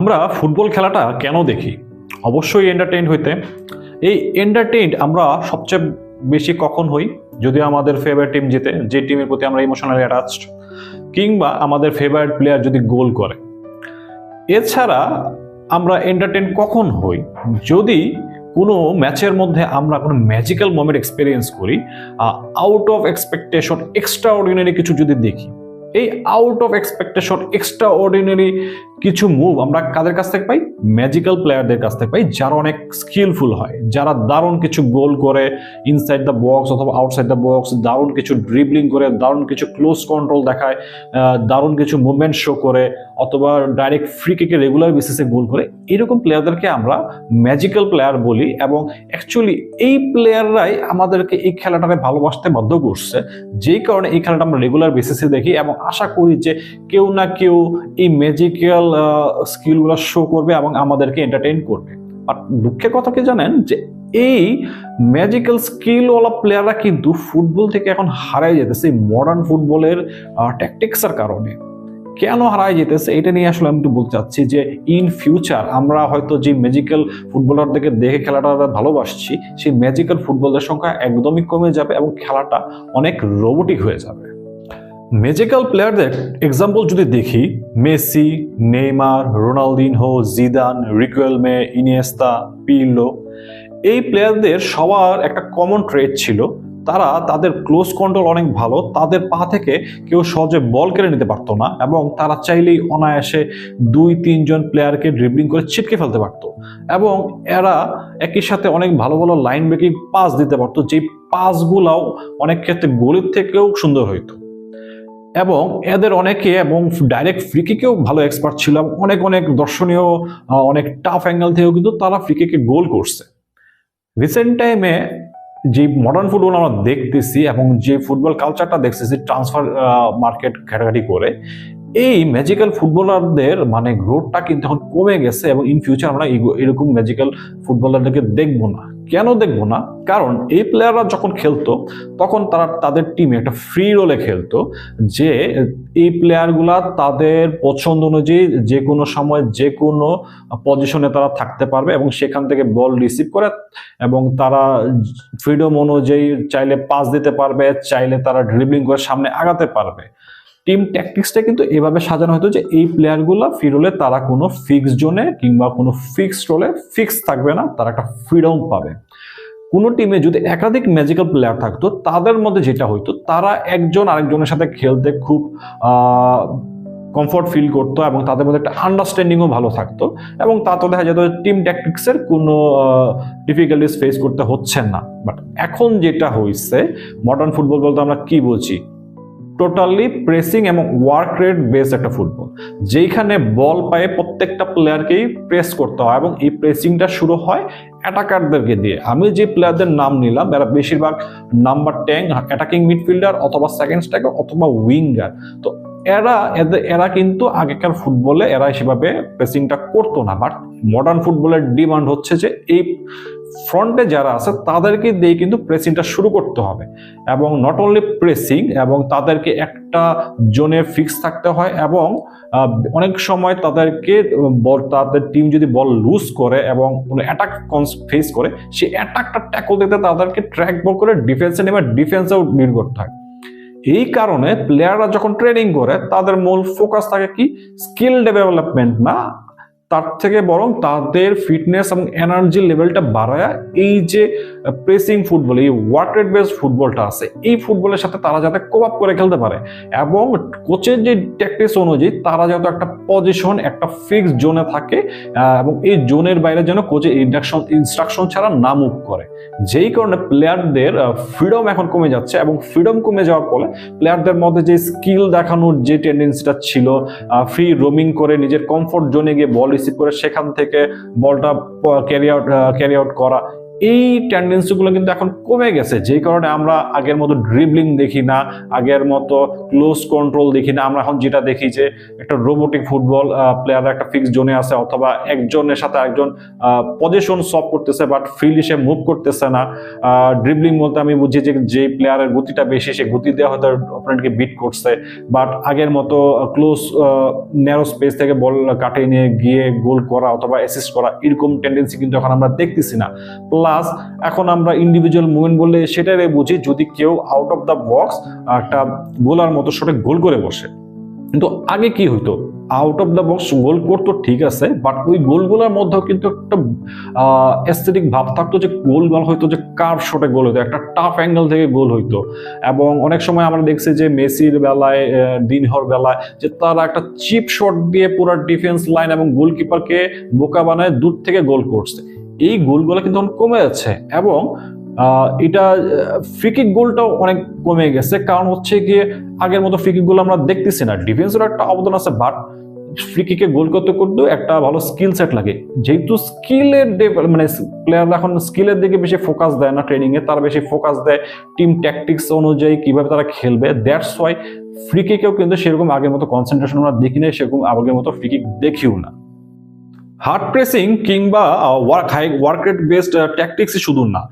আমরা ফুটবল খেলাটা কেন দেখি? অবশ্যই এন্টারটেইন হইতে। এই এন্টারটেইন আমরা সবচেয়ে বেশি কখন হই? যদি আমাদের ফেভারিট টিম জিতে, যে টিমের প্রতি আমরা ইমোশনালি অ্যাটাচড কিংবা আমাদের ফেভারিট প্লেয়ার যদি গোল করে। এছাড়া আমরা এন্টারটেইন কখন হই? যদি কোনো ম্যাচের মধ্যে আমরা কোনো ম্যাজিক্যাল মোমেন্ট এক্সপিরিয়েন্স করি out of expectation extraordinary কিছু যদি দেখি, এই out of expectation extraordinary কিছু মুভ আমরা কাদের কাছ থেকে পাই? ম্যাজিক্যাল প্লেয়ারদের কাছ থেকে পাই, যারা অনেক স্কিলফুল হয়, যারা দারুণ কিছু গোল করে ইনসাইড দ্য বক্স অথবা আউটসাইড দ্য বক্স দারুণ কিছু ড্রিবলিং করে, দারুণ কিছু ক্লোজ কন্ট্রোল দেখায় দারুণ কিছু মুভমেন্ট শো করে, অথবা ডাইরেক্ট ফ্রি কিকে রেগুলার বেসিসে গোল করে, এরকম প্লেয়ারদেরকে আমরা ম্যাজিক্যাল প্লেয়ার বলি এবং অ্যাকচুয়ালি এই প্লেয়াররাই আমাদেরকে এই খেলাটাকে ভালোবাসতে বাধ্য করছে। যেই কারণে এই খেলাটা আমরা রেগুলার বেসিসে দেখি এবং আশা করি যে কেউ না কেউ এই ম্যাজিক্যাল স্কিলগুলো শো করবে এবং আমাদেরকে এন্টারটেইন করবে। আর দুঃখের কথা কি জানেন? যে এই ম্যাজিক্যাল স্কিলওয়ালা প্লেয়াররা কিন্তু ফুটবল থেকে এখন হারাই যেতেছে মডার্ন ফুটবলের ট্যাকটিক্সের কারণে। কেন হারাই যেতেছে? এটা নিয়ে আসলে আমি একটু বলতে চাচ্ছি যে ইন ফিউচার আমরা হয়তো যে ম্যাজিক্যাল ফুটবলারদেরকে দেখে খেলাটা ভালোবাসছি, সেই ম্যাজিক্যাল ফুটবলের সংখ্যা একদমই কমে যাবে এবং খেলাটা অনেক রোবোটিক হয়ে যাবে। ম্যাজিক্যাল প্লেয়ারদের এক্সাম্পল যদি দেখি Messi Neymar Ronaldinho Zidane Riquelme Iniesta Pirlo এই প্লেয়ারদের সবার একটা কমন ট্রেড ছিল। তারা তাদের ক্লোজ কন্ট্রোল অনেক ভালো, তাদের পা থেকে কেউ সহজে বল কেড়ে নিতে পারতো না এবং তারা চাইলেই অনায়াসে দুই, তিনজন প্লেয়ারকে ড্রিবলিং করে ছিটকে ফেলতে পারতো। এবং এরা একই সাথে অনেক ভালো ভালো লাইন ব্রেকিং পাস দিতে পারতো যে পাসগুলাও অনেক ক্ষেত্রে গোলের থেকেও সুন্দর হইতো। এবং এদের অনেকে এবং ডাইরেক্ট ফ্রিকিকেও ভালো এক্সপার্ট ছিল এবং অনেক অনেক দর্শনীয় অনেক টাফ অ্যাঙ্গেল থেকেও কিন্তু তারা ফ্রিকিকে গোল করছে। রিসেন্ট টাইমে যে মডার্ন ফুটবল আমরা দেখতেছি এবং যে ফুটবল কালচারটা দেখতেছি ট্রান্সফার মার্কেট ঘাটাঘাটি করে, এই ম্যাজিক্যাল ফুটবলারদের মানে গ্রোথটা কিন্তু এখন কমে গেছে এবং ইন ফিউচার আমরা এরকম ম্যাজিক্যাল ফুটবলারদেরকে দেখব না। কেন দেখব না? কারণ এই প্লেয়াররা যখন খেলতো, তখন তারা তাদের টিমে একটা ফ্রি রোলে খেলতো, যে এই প্লেয়ারগুলা তাদের পছন্দ অনুযায়ী যে কোনো সময় যে কোনো পজিশনে তারা থাকতে পারবে এবং সেখান থেকে বল রিসিভ করে এবং তারা ফ্রিডম অনুযায়ী চাইলে পাস দিতে পারবে, চাইলে তারা ড্রিবলিং করে সামনে আগাতে পারবে। টিম ট্যাকটিক্সটা কিন্তু এভাবে সাজানো হতো যে এই প্লেয়ারগুলো ফিরোলে তারা কোনো ফিক্স জোনে কিংবা কোনো ফিক্সড রোলে ফিক্স থাকবে না, তারা একটা ফ্রিডম পাবে। কোনো টিমে যদি একাধিক ম্যাজিক্যাল প্লেয়ার থাকতো, তাদের মধ্যে যেটা হইতো, তারা একজন আরেকজনের সাথে খেলতে খুব কমফর্ট ফিল করতো এবং তাদের মধ্যে একটা আন্ডারস্ট্যান্ডিংও ভালো থাকতো এবং তাতে দেখা যেত টিম ট্যাকটিক্সের কোনো ডিফিকাল্টিস ফেস করতে হচ্ছে না। বাট এখন যেটা হয়েছে মডার্ন ফুটবল বলতে আমরা কি বলছি টোটালি প্রেসিং এবং ওয়ার্ক রেট বেস একটা ফুটবল যেইখানে বল পায়ে প্রত্যেকটা প্লেয়ারকেই প্রেস করতে হয় এবং এই প্রেসিংটা শুরু হয় অ্যাটাকারদেরকে দিয়ে। আমি যে প্লেয়ারদের নাম নিলাম এরা বেশিরভাগ নাম্বার টেন অ্যাটাকিং মিডফিল্ডার অথবা সেকেন্ড স্ট্রাইকার অথবা উইঙ্গার তো এরা এরা কিন্তু আগেকার ফুটবলে এরা সেভাবে প্রেসিংটা করতো না বাট মডার্ন ফুটবলের ডিমান্ড হচ্ছে যে এই ফ্রন্টে যারা আছে তাদেরকে দিয়ে কিন্তু প্রেসিংটা শুরু করতে হবে। এবং নট অনলি প্রেসিং এবং তাদেরকে একটা জোনে ফিক্স থাকতে হয় এবং অনেক সময় তাদেরকে তাদের টিম যদি বল লুজ করে এবং কোনো অ্যাটাক ফেস করে সেই অ্যাটাকটা ট্যাকল দিতে তাদেরকে ট্র্যাক বল করে ডিফেন্সে নেবে ডিফেন্সেও করতে হয় এই কারণে প্লেয়াররা যখন ট্রেনিং করে, তাদের মূল ফোকাস থাকে কি? স্কিল ডেভেলপমেন্ট না? তার থেকে বরং তাদের ফিটনেস এবং এনার্জি লেভেলটা বাড়ায়, এই যে প্রেসিং ফুটবল এই ওয়ার্ক রেট বেসড ফুটবলটা আছে। এই ফুটবলের সাথে তারা যাতে কোপ করে খেলতে পারে এবং কোচের যে ট্যাকটিক্স অনুযায়ী তারা যাতে একটা পজিশন একটা ফিক্সড জোনে থাকে এবং এই জোনের বাইরে যেন কোচের ইন্ডাকশন ইনস্ট্রাকশন ছাড়া না মুভ করে। যেই কারণে প্লেয়ারদের ফ্রিডম এখন কমে যাচ্ছে এবং ফ্রিডম কমে যাওয়ার ফলে প্লেয়ারদের মধ্যে যে স্কিল দেখানোর যে টেন্ডেন্সিটা ছিল ফ্রি রোমিং করে নিজের কমফোর্ট জোনে গিয়ে বল রিসিভ করে সেখান থেকে বলটা ক্যারি আউট ক্যারি আউট করা এই টেন্ডেন্সিগুলো কিন্তু এখন কমে গেছে। যেই কারণে আমরা আগের মতো ড্রিবলিং দেখি না, আগের মতো ক্লোজ কন্ট্রোল দেখি না। আমরা এখন যেটা দেখি যে একটা রোবোটিক ফুটবল প্লেয়ার একটা ফিক্স জোনে আছে অথবা একজনের সাথে একজন পজিশন সলভ করতেছে বাট ফিল্ড সে মুভ করতেছে না। ড্রিবলিং বলতে আমি বুঝি যে যে প্লেয়ারের গতিটা বেশি, সে গতি দেওয়া হয়তো অপোনেন্টকে বিট করছে। বাট আগের মতো ক্লোজ ন্যারো স্পেস থেকে বল কাটিয়ে নিয়ে গিয়ে গোল করা অথবা অ্যাসিস্ট করা এরকম টেন্ডেন্সি কিন্তু এখন আমরা দেখতেছি না। প্লাস এখন আমরা ইন্ডিভিজুয়াল মুভমেন্ট বললে সেটাই বুঝি যদি কেউ আউট অফ দ্য বক্স একটা গোলার মতো সঠিক গোল করে বসে। কিন্তু আগে কি হইতো? Out of the box goal করতো ঠিক আছে বাট ওই গোলগুলোর মধ্যেও কিন্তু একটা এস্থেটিক ভাব থাকতো যে গোল গোল হইতো, যে কার শটে গোল হইতো, একটা টাফ অ্যাঙ্গেল থেকে গোল হইতো। এবং অনেক সময় আমরা দেখছি যে মেসির বেলায় দিনহর বেলায় যে তারা একটা চিপ শট দিয়ে পুরো ডিফেন্স লাইন এবং গোলকিপারকে বোকা বানায় দূর থেকে গোল করছে। এই গোলগুলো কিন্তু এখন কমে যাচ্ছে এবং এটা ফ্রিকিক গোলটাও অনেক কমে গেছে। কারণ হচ্ছে গিয়ে আগের মতো ফ্রিকিক গোল আমরা দেখতেছি না। ডিফেন্সের একটা অবদান আছে বাট ফ্রিকিকে গোল করতে করতেও একটা ভালো স্কিল সেট লাগে। যেহেতু স্কিলের মানে প্লেয়াররা এখন স্কিলের দিকে বেশি ফোকাস দেয় না ট্রেনিং এ, তারা বেশি ফোকাস দেয় টিম ট্যাকটিক্স অনুযায়ী কীভাবে তারা খেলবে। দ্যাটস ওয়াই ফ্রিকিকেও কিন্তু সেরকম আগের মতো কনসেন্ট্রেশন আমরা দেখি না সেরকম আগের মতো ফ্রিকিক দেখিও না। হার্ড প্রেসিং কিংবা work high work rate based ট্যাকটিক্সই শুধু না।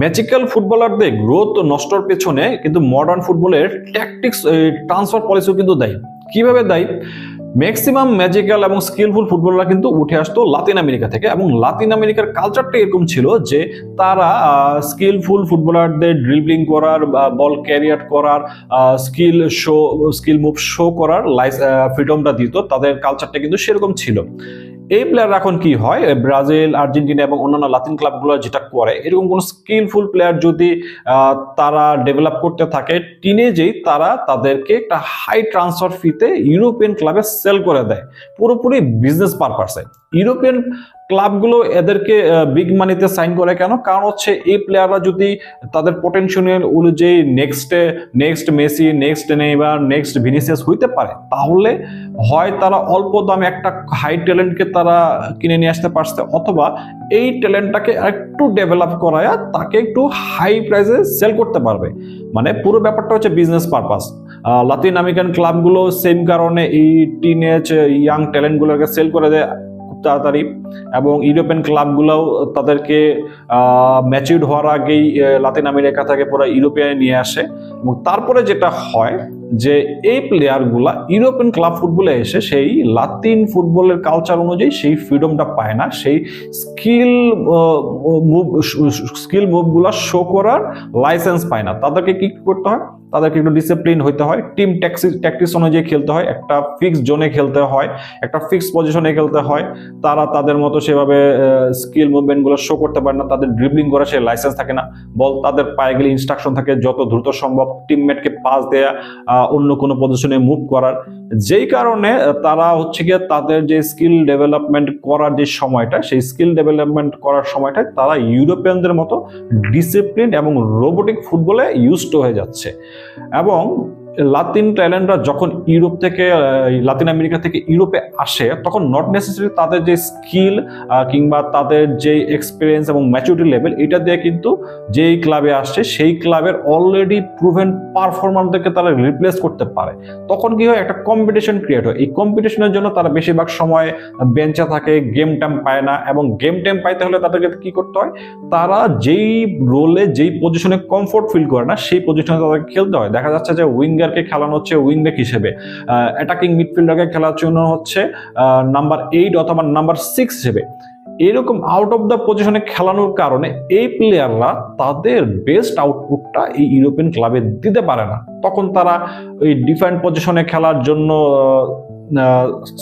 ম্যাজিক্যাল ফুটবলারদের গ্রোথ নষ্টর পেছনে, কিন্তু মডার্ন ফুটবলের ট্যাকটিক্স ট্রান্সফার পলিসিও কিন্তু দেয়। কীভাবে দেয়? ম্যাক্সিমাম ম্যাজিক্যাল এবং স্কিলফুল ফুটবলাররা কিন্তু উঠে আসতো লাতিন আমেরিকা থেকে এবং লাতিন আমেরিকার কালচারটা এরকম ছিল যে তারা স্কিলফুল ফুটবলারদের ড্রিবলিং করার বল ক্যারিয়ার করার skill show skill move show করার লাইস ফ্রিডমটা দিত। তাদের কালচারটা কিন্তু সেরকম ছিল। এই প্লেয়ার এখন কি হয়? ব্রাজিল, আর্জেন্টিনা এবং অন্যান্য লাতিন ক্লাবগুলো যেটা করে, এরকম কোনো স্কিলফুল প্লেয়ার যদি তারা ডেভেলপ করতে থাকে টিনেজেই তারা তাদেরকে একটা হাই ট্রান্সফার ফিতে ইউরোপিয়ান ক্লাবে সেল করে দেয়। পুরোপুরি বিজনেস পারপাসে ইউরোপিয়ান ক্লাবগুলো এদেরকে বিগ মানিতে সাইন করে কেন? কারণ হচ্ছে এই প্লেয়াররা যদি তাদের পটেনশিয়াল অনুযায়ী নেক্সটে next Messi next Neymar next Vinicius হইতে পারে, তাহলে হয় তারা অল্প দামে একটা হাই ট্যালেন্টকে তারা কিনে নিয়ে আসতে পারছে, অথবা এই ট্যালেন্টটাকে একটু ডেভেলপ করায়া তাকে একটু হাই প্রাইসে সেল করতে পারবে। মানে পুরো ব্যাপারটা হচ্ছে বিজনেস পারপাস লাতিন আমেরিকান ক্লাবগুলো সেম কারণে এই টিনেজ ইয়াং ট্যালেন্টগুলোকে সেল করে দেয়। তাড়াতাড়ি এবং ইউরোপিয়ান ক্লাবগুলোও তাদেরকে ম্যাচিউড হওয়ার আগেই লাতিন আমেরিকা থেকে পুরো ইউরোপিয়ানে নিয়ে আসে। এবং তারপরে যেটা হয় যে এই প্লেয়ারগুলা ইউরোপিয়ান ক্লাব ফুটবলে এসে সেই লাতিন ফুটবলের কালচার অনুযায়ী সেই ফ্রিডমটা পায় না। সেই স্কিল মুভ স্কিল মুভগুলো শো করার লাইসেন্স পায় না। তাদেরকে কি করতে হয়? তাদেরকে একটু ডিসিপ্লিন হইতে হয়। টিম ট্যাক্সি ট্যাকটিক্স অনুযায়ী খেলতে হয়। একটা ফিক্স জোনে খেলতে হয়, একটা ফিক্সড পজিশনে খেলতে হয়। তারা তাদের মতো সেভাবে স্কিল মুভমেন্টগুলো শো করতে পারে না। তাদের ড্রিবলিং করা সে লাইসেন্স থাকে না। বল তাদের পায়ে গেলে ইনস্ট্রাকশন থাকে যত দ্রুত সম্ভব। টিমমেটকে পাস দেয়া অন্য কোনো পজিশনে মুভ করার। যেই কারণে তারা হচ্ছে গিয়ে তাদের যে স্কিল ডেভেলপমেন্ট করার যে সময়টা, সেই স্কিল ডেভেলপমেন্ট করার সময়টা তারা ইউরোপিয়ানদের মতো ডিসিপ্লিন এবং রোবোটিক ফুটবলে ইউজড হয়ে যাচ্ছে। এবং লাতিন ট্যালেন্টরা যখন ইউরোপ থেকে লাতিন আমেরিকা থেকে ইউরোপে আসে, তখন নট নেসেসারি তাদের যে স্কিল কিংবা তাদের যে এক্সপিরিয়েন্স এবং ম্যাচুরিটি লেভেল এটা দিয়ে কিন্তু যেই ক্লাবে আসছে, সেই ক্লাবের অলরেডি প্রুভেন পারফরমারদেরকে তারা রিপ্লেস করতে পারে। তখন কি হয়, একটা কম্পিটিশন ক্রিয়েট হয়। এই কম্পিটিশনের জন্য তারা বেশিরভাগ সময় বেঞ্চে থাকে গেম টাইম পায় না এবং গেম টাইম পাইতে হলে তাদেরকে কি করতে হয়, তারা যেই রোলে যেই পজিশনে কমফোর্ট ফিল করে না, সেই পজিশনে তাদেরকে খেলতে হয়। দেখা যাচ্ছে যে উইঙ্গারকে খেলানো হচ্ছে উইংব্যাক হিসেবে। অ্যাটাকিং মিডফিল্ডারকে খেলার জন্য হচ্ছে নাম্বার এইট অথবা নাম্বার সিক্স হিসেবে। এরকম আউট অফ দ্য পজিশনে খেলানোর কারণে এই প্লেয়াররা তাদের বেস্ট আউটপুটটা এই ইউরোপিয়ান ক্লাবে দিতে পারে না। তখন তারা ওই ডিফারেন্ট পজিশনে খেলার জন্য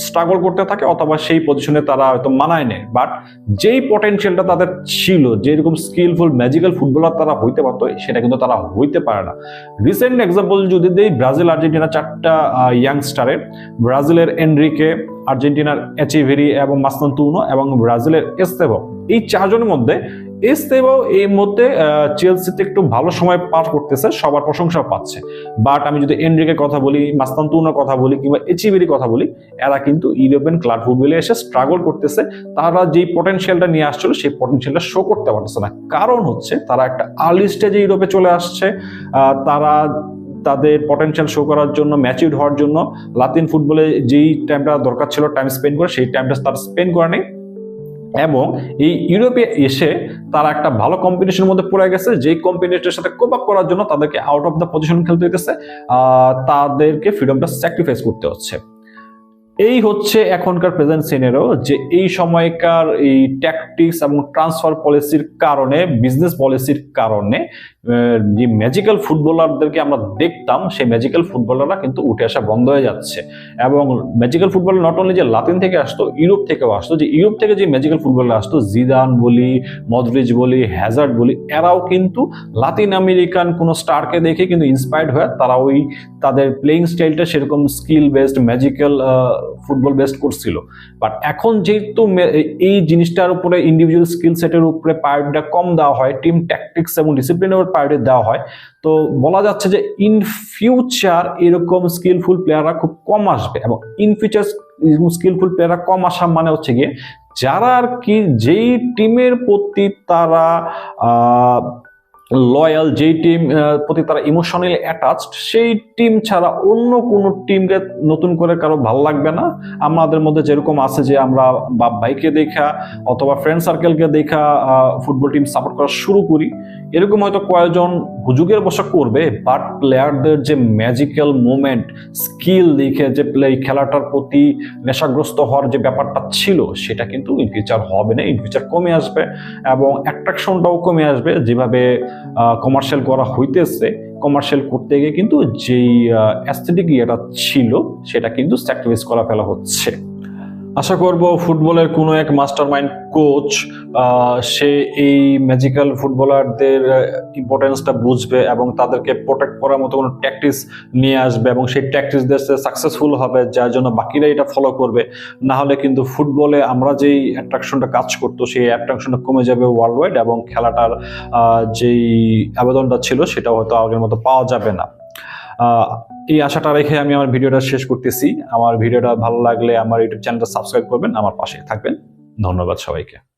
স্ট্রাগল করতে থাকে অথবা সেই পজিশনে তারা হয়তো মানায় নেয়। বাট যেই পটেনশিয়ালটা তাদের ছিল, যেরকম স্কিলফুল ম্যাজিক্যাল ফুটবলার তারা হইতে পারতো, সেটা কিন্তু তারা হইতে পারে না। রিসেন্ট এক্সাম্পল যদি দেই, ব্রাজিল আর্জেন্টিনা চারটা ইয়াংস্টারের ব্রাজিলের এনরিকে, আর্জেন্টিনার এচিভেরি এবং মাসনান্তুনো এবং ব্রাজিলের এস্তেভো। এই চারজনের মধ্যে এস্তেবাও এই মধ্যে চেলসিতে একটু ভালো সময় পার করতেছে, সবার প্রশংসা পাচ্ছে। বাট আমি যদি এনরিকের কথা বলি মাস্তান্তুনার কথা বলি কিংবা এচিবির কথা বলি, এরা কিন্তু ইউরোপিয়ান ক্লাব ফুটবলে এসে স্ট্রাগল করতেছে। তারা যেই পটেনশিয়ালটা নিয়ে আসছিল, সেই পটেনশিয়ালটা শো করতে পারতেছে না। কারণ হচ্ছে, তারা একটা আর্লি স্টেজে ইউরোপে চলে আসছে। তারা তাদের পটেনশিয়াল শো করার জন্য ম্যাচিউড হওয়ার জন্য লাতিন ফুটবলে যেই টাইমটা দরকার ছিল টাইম স্পেন্ড করে, সেই টাইমটা তারা স্পেন্ড করে নেই এবং এই ইউরোপে এসে তারা একটা ভালো কম্পিটিশনের মধ্যে পড়ে গেছে। যেই কম্পিটিশনের সাথে কোপ আপ করার জন্য তাদেরকে আউট অফ দ্য পজিশন খেলতে হইতেছে। তাদেরকে ফ্রিডমটা স্যাক্রিফাইস করতে হচ্ছে। এই হচ্ছে এখনকার প্রেজেন্ট সিনেরও যে এই সময়কার এই ট্যাকটিক্স এবং ট্রান্সফার পলিসির কারণে বিজনেস পলিসির কারণে যে ম্যাজিক্যাল ফুটবলারদেরকে আমরা দেখতাম, সেই ম্যাজিক্যাল ফুটবলাররা কিন্তু উঠে আসা বন্ধ হয়ে যাচ্ছে। এবং ম্যাজিক্যাল ফুটবল নট অনলি যে লাতিন থেকে আসতো, ইউরোপ থেকেও আসতো, যে ইউরোপ থেকে যে ম্যাজিক্যাল ফুটবলার আসতো, জিদান বলি মদ্রিজ বলি, হ্যাজার্ড বলি, এরাও কিন্তু লাতিন আমেরিকান কোনো স্টারকে দেখে কিন্তু ইন্সপায়ার্ড হয়ে তারা ওই তাদের প্লেইং স্টাইলটা সেরকম skill based magical football based করছিল বাট এখন যেহেতু এই জিনিসটার উপরে ইন্ডিভিজুয়াল স্কিল সেটের উপরে প্রায়োরিটিটা কম দেওয়া হয় টিম ট্যাকটিক্স এবং ডিসিপ্লিনের উপর প্রায়োরিটি দেওয়া হয়, তো বলা যাচ্ছে যে ইন ফিউচার এরকম স্কিলফুল প্লেয়াররা খুব কম আসবে এবং ইন ফিউচার স্কিলফুল প্লেয়াররা কম আসা মানে হচ্ছে গিয়ে যারা আর কি যেই টিমের প্রতি তারা লয়াল যেই টিম প্রতি তারা ইমোশনালি অ্যাটাচড সেই টিম ছাড়া অন্য কোনো টিমকে নতুন করে কারও ভালো লাগবে না। আমাদের মধ্যে যেরকম আছে যে আমরা বাপ ভাইকে দেখা অথবা ফ্রেন্ড সার্কেলকে দেখা ফুটবল টিম সাপোর্ট করা শুরু করি। এরকম হয়তো কয়েকজন হুজুগের বসা করবে বাট প্লেয়ারদের যে ম্যাজিক্যাল মোমেন্ট স্কিল দেখে যে প্লে খেলাটার প্রতি নেশাগ্রস্ত হওয়ার যে ব্যাপারটা ছিল, সেটা কিন্তু ইন ফিউচার হবে না ইন ফিউচার কমে আসবে এবং অ্যাট্রাকশনটাও কমে আসবে। যেভাবে কমার্শিয়াল করা হইতেছে কমার্শিয়াল করতে গিয়ে কিন্তু যেই অ্যাস্থেটিক ইয়েটা ছিল, সেটা কিন্তু স্যাক্রিফাইস করা ফেলা হচ্ছে। আশা করব ফুটবলের কোনো এক মাস্টার মাইন্ড কোচ সে এই ম্যাজিক্যাল ফুটবলারদের ইম্পর্টেন্সটা বুঝবে এবং তাদেরকে প্রোটেক্ট করার মতো কোনো ট্যাকটিস নিয়ে আসবে এবং সেই ট্যাকটিস দেশে সাকসেসফুল হবে, যার জন্য বাকিরা এটা ফলো করবে। না হলে কিন্তু ফুটবলে আমরা যেই অ্যাট্রাকশনটা কাজ করতো, সেই অ্যাট্রাকশনটা কমে যাবে ওয়ার্ল্ড ওয়াইড এবং খেলাটার যেই আবেদনটা ছিল সেটাও হয়তো আগের মতো পাওয়া যাবে না। এই আশাটা রেখে আমি আমার ভিডিওটা শেষ করতেছি। আমার ভিডিওটা ভালো লাগলে আমার ইউটিউব চ্যানেলটা সাবস্ক্রাইব করবেন, আমার পাশে থাকবেন। ধন্যবাদ সবাইকে।